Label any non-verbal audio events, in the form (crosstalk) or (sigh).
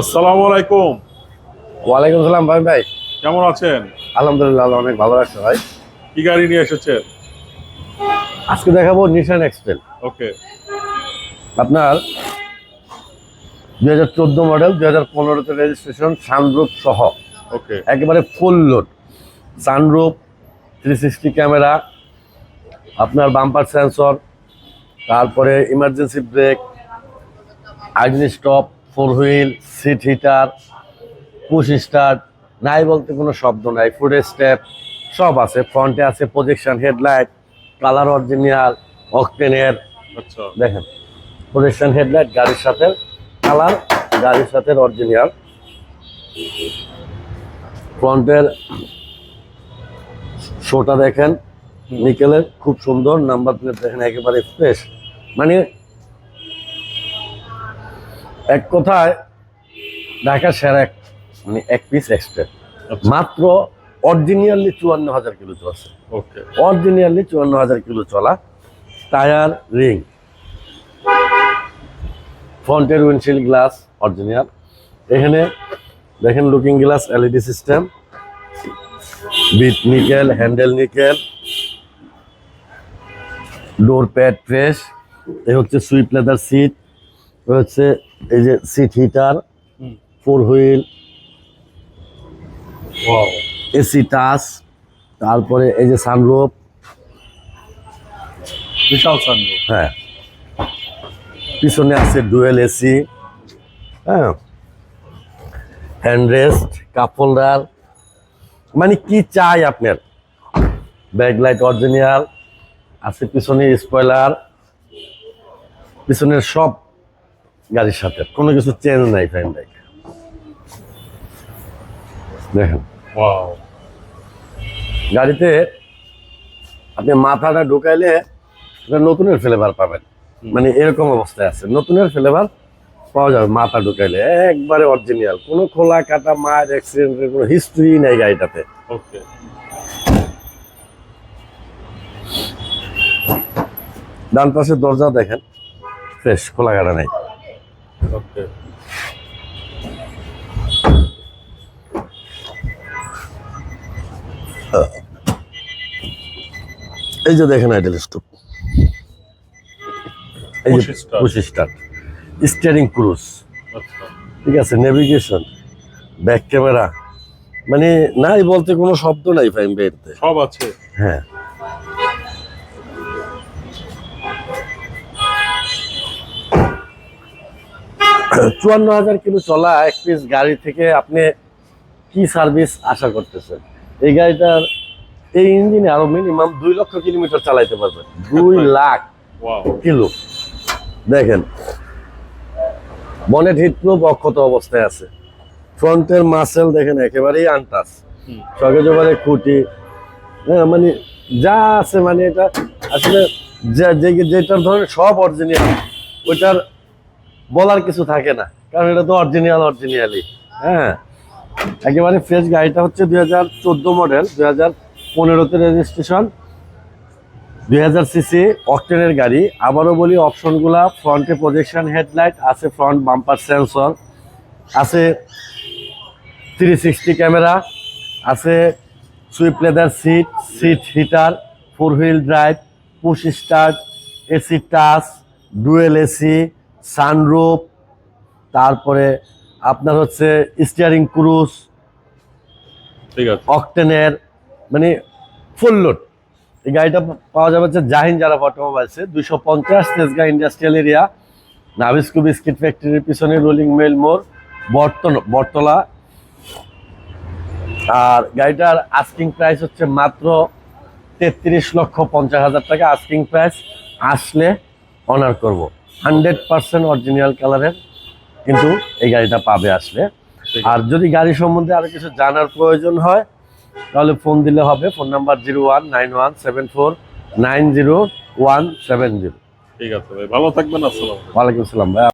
আসসালামু আলাইকুম। ওয়ালাইকুম সালাম ভাই ভাই। কেমন আছেন? আলহামদুলিল্লাহ অনেক ভালো রাখছে ভাই। কি গাড়ি নিয়ে এসেছেন? আজকে দেখাবো নিশান এক্সপেল ওকে। আপনার দুই হাজার চোদ্দ মডেল দুই হাজার পনেরোতে রেজিস্ট্রেশন সানরুপ সহ। ওকে। একেবারে full load sunroof three sixty camera আপনার বাম্পার সেন্সর তারপরে emergency brake idle stop four wheel seat heater push start নাই বলতে কোনো শব্দ নাই ফুড স্টেপ সব আছে ফ্রন্টে আছে প্রজেকশন হেডলাইট কালার অরিজিনাল অকটেনের আচ্ছা। দেখেন প্রজেকশন হেডলাইট গাড়ির সাথে কালার গাড়ির সাথে অরিজিনাল ফ্রন্টের শোটা দেখেন নিকেলের খুব সুন্দর নাম্বার প্লেট দেখেন একেবারে ফ্রেশ মানে এক কথায় ঢাকা সেরা এক মানে এক পিস এক্সট্রা আচ্ছা। মাত্র অরিজিনালি চুয়ান্ন হাজার কিলো চলছে ওকে অরিজিনালি চুয়ান্ন হাজার কিলো চলা। টায়ার রিং ফ্রন্টের উইন্ডশিল্ড গ্লাস অরিজিনাল এখানে দেখেন looking glass LED system bit nickel handle nickel door pad fresh এ হচ্ছে সুইপ লেদার সিট হচ্ছে এই যে seat heater four wheel AC touch তারপরে এই যে সানরুফ বিশাল সানরুফ হ্যাঁ। পিছনে আছে ডুয়েল এসি হ্যাঁ। হ্যান্ডরেস্ট কাপ হোল্ডার মানে কি চাই আপনার? ব্যাকলাইট অরিজিনাল আছে পিছনে স্পয়লার পিছনের সব গাড়ির সাথে। কোনো কিছু চেঞ্জ নাই ফ্যান বাইক দেখেন। গাড়িতে আপনি মাথাটা ঢুকাইলে নতুনের ফ্লেভার পাবেন। মানে এরকম অবস্থায় আছে। নতুনের ফ্লেভার পাওয়া যাবে মাথা ঢুকাইলে। একবারে অরিজিনাল কোনো খোলা কাটা মায়ের অ্যাক্সিডেন্টের কোনো হিস্ট্রি নেই গাড়িটাতে। ওকে ডান পাশে দরজা দেখেন। ফ্রেশ খোলা কাটা নেই। ওকে এই যে দেখেন আইডেল স্টপ এই যে start. স্টার্ট। Steering cruise. আচ্ছা। ঠিক আছে নেভিগেশন ব্যাক ক্যামেরা মানে নাই বলতে কোনো শব্দ নাই ফাইম বেরতে। সব আছে। হ্যাঁ। চুয়ান্ন হাজার কিলো চলা এক পিস গাড়ি থেকে আপনি কি সার্ভিস আশা করতেছেন? এই গাড়িটার এই ইঞ্জিনে আরও মিনিমাম দুই লক্ষ কিলোমিটার চালাইতে পারবেন। দুই (laughs) লাখ কিলো। দেখেন বনেট হিটপ্রুফ অক্ষত অবস্থায় আছে। ফ্রন্টের মাসেল দেখেন একেবারেই আনটাস হুম। সকেজবারে খুঁটি। হ্যাঁ মানে যা আছে মানে এটা আসলে যেটার ধরেন সব অরিজিনাল ওইটার বলার কিছু থাকে না। কারণ এটা তো অরিজিনাল অরিজিনালি হ্যাঁ। একেবারে ফ্রেশ গাড়িটা হচ্ছে দুই হাজার চোদ্দ মডেল দুই হাজার পনেরোতে রেজিস্ট্রেশন দুই হাজার সিসি অকটেনের গাড়ি। আবারও বলি অপশনগুলা ফ্রন্টে প্রজেকশন হেডলাইট আছে ফ্রন্ট বাম্পার সেন্সর আছে থ্রি সিক্সটি ক্যামেরা আছে sweep leather seat seat heater four wheel drive push start AC touch dual AC sunroof তারপরে আপনার হচ্ছে স্টিয়ারিং ক্রুজ ঠিক আছে। অকটেনের মানে ফুল লোড এই গাড়িটা পাওয়া যাবে হচ্ছে জাহিন যারা অটোমোবাইলসে দুশো পঞ্চাশ Tejgaon industrial area Nabisco biscuit ফ্যাক্টরির পিছনে রোলিং মেল মোড় বর্তন বটতলা। আর গাড়িটার আস্কিং প্রাইস হচ্ছে মাত্র তেত্রিশ লক্ষ পঞ্চাশ হাজার টাকা। আস্কিং প্রাইস আসলে অনার করব। হান্ড্রেড পার্সেন্ট অরিজিনাল কালারের কিন্তু এই গাড়িটা পাবে আসলে। আর যদি গাড়ি সম্বন্ধে আরও কিছু জানার প্রয়োজন হয় তাহলে ফোন দিলে হবে। Phone number zero one nine one seven four nine zero one seven zero ঠিক আছে ভাই ভালো থাকবেন আসসালাম ওয়ালাইকুম আসসালাম ভাই।